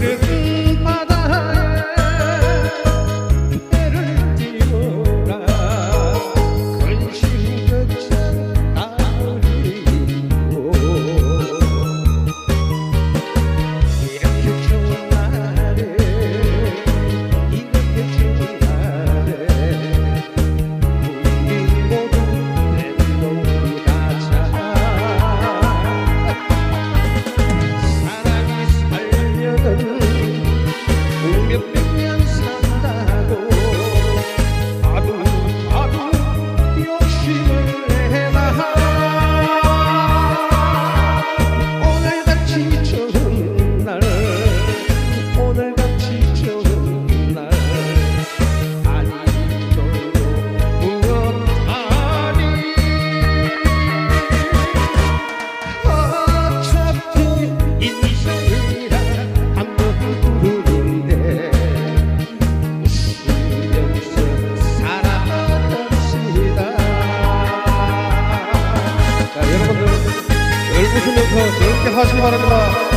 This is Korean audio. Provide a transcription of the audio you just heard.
beautiful. 하시기 바랍니다